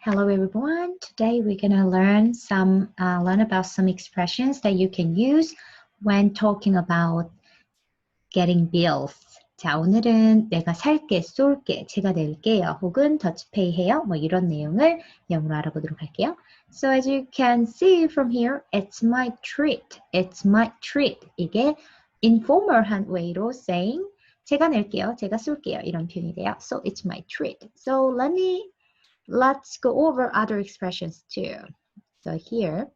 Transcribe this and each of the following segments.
Hello everyone. Today we're gonna learn some uh, learn about some expressions that you can use when talking about getting bills. 자 오늘은 내가 살게, 쏠게, 제가 낼게요, 혹은 더치페이 해요, 뭐 이런 내용을 영어로 알아보도록 할게요. So as you can see from here, it's my treat. It's my treat. 이게 informal한 way로 saying 제가 낼게요, 제가 쏠게요 이런 표현이 돼요. So it's my treat. So let me let's go over other expressions too. So here,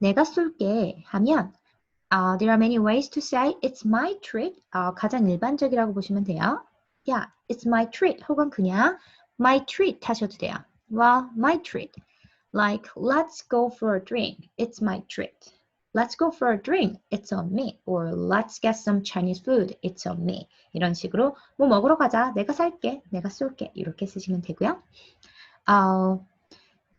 내가 쏠게 하면 uh, there are many ways to say it's my treat. Uh, 가장 일반적이라고 보시면 돼요. Yeah, it's my treat. 혹은 그냥 my treat 하셔도 돼요. Well, my treat. Like, let's go for a drink. It's my treat. Let's go for a drink. It's on me. Or let's get some Chinese food. It's on me. 이런 식으로 뭐 먹으러 가자. 내가 살게. 내가 쏠게. 이렇게 쓰시면 되고요. Uh,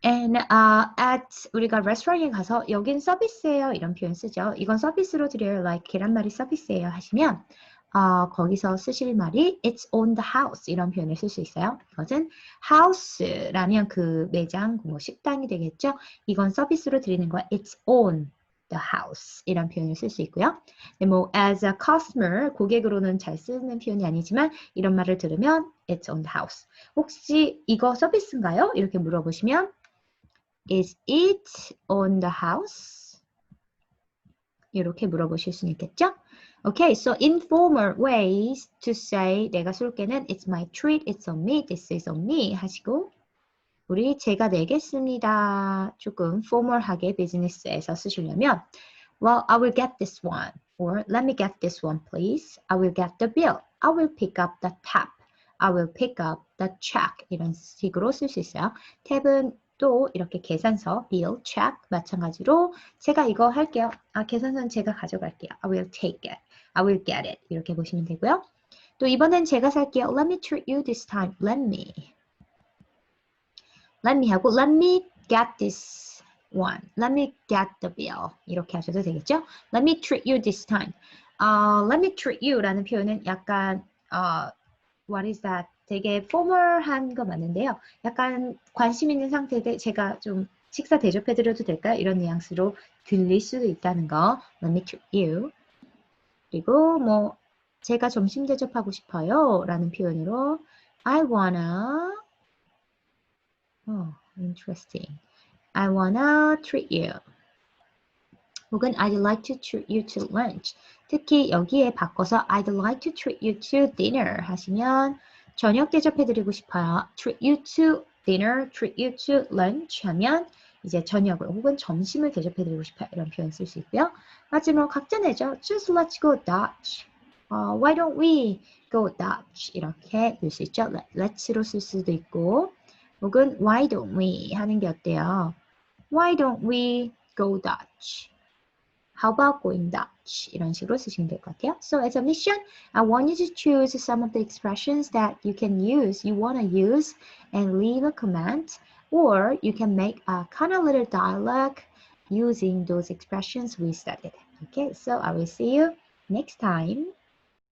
and uh, at 우리가 레스토랑에 가서 여긴 서비스예요. 이런 표현 쓰죠. 이건 서비스로 드려요. Like 계란말이 서비스예요. 하시면 어, 거기서 쓰실 말이 it's on the house 이런 표현을 쓸 수 있어요. 이것은 house라면 그 매장, 뭐 식당이 되겠죠. 이건 서비스로 드리는 거야. It's on the house 이런 표현을 쓸 수 있고요. 네, 뭐 as a customer 고객으로는 잘 쓰는 표현이 아니지만 이런 말을 들으면 it's on the house. 혹시 이거 서비스인가요? 이렇게 물어보시면 is it on the house? 이렇게 물어보실 수 있겠죠? Okay, so informal ways to say 내가 쏠게는 it's my treat, it's on me, this is on me 하시고 우리 제가 내겠습니다. 조금 formal하게 비즈니스에서 쓰시려면 Well, I will get this one. Or let me get this one, please. I will get the bill. I will pick up the tab. I will pick up the check. 이런 식으로 쓸 수 있어요. 탭은 또 이렇게 계산서, bill, check 마찬가지로 제가 이거 할게요. 아, 계산서는 제가 가져갈게요. I will take it. I will get it. 이렇게 보시면 되고요. 또 이번엔 제가 살게요. Let me treat you this time. Let me. Let me 하고 Let me get this one. Let me get the bill. 이렇게 하셔도 되겠죠? Let me treat you this time. Uh, let me treat you라는 표현은 약간 uh, what is that? 되게 포멀한 거 맞는데요. 약간 관심 있는 상태에 제가 좀 식사 대접해드려도 될까요? 이런 뉘앙스로 들릴 수도 있다는 거. Let me treat you. 그리고 뭐 제가 점심 대접하고 싶어요 라는 표현으로 I wanna Oh, interesting. I wanna treat you. 혹은 I'd like to treat you to lunch. 특히 여기에 바꿔서 I'd like to treat you to dinner 하시면 저녁 대접해드리고 싶어요. Treat you to dinner, treat you to lunch 하면 이제 저녁을 혹은 점심을 대접해드리고 싶어요. 이런 표현 쓸 수 있고요. 마지막으로 각자 내죠. Just let's go Dutch. Uh, why don't we go Dutch? 이렇게 쓸수 있죠. Let's로 쓸 수도 있고 혹은 why don't we 하는 게 어때요? Why don't we go Dutch? How about going Dutch? 이런 식으로 쓰시면 될 것 같아요. So as a mission, I want you to choose some of the expressions that you can use, you want to use, and leave a comment, or you can make a kind of little dialogue using those expressions we studied. Okay, so I will see you next time.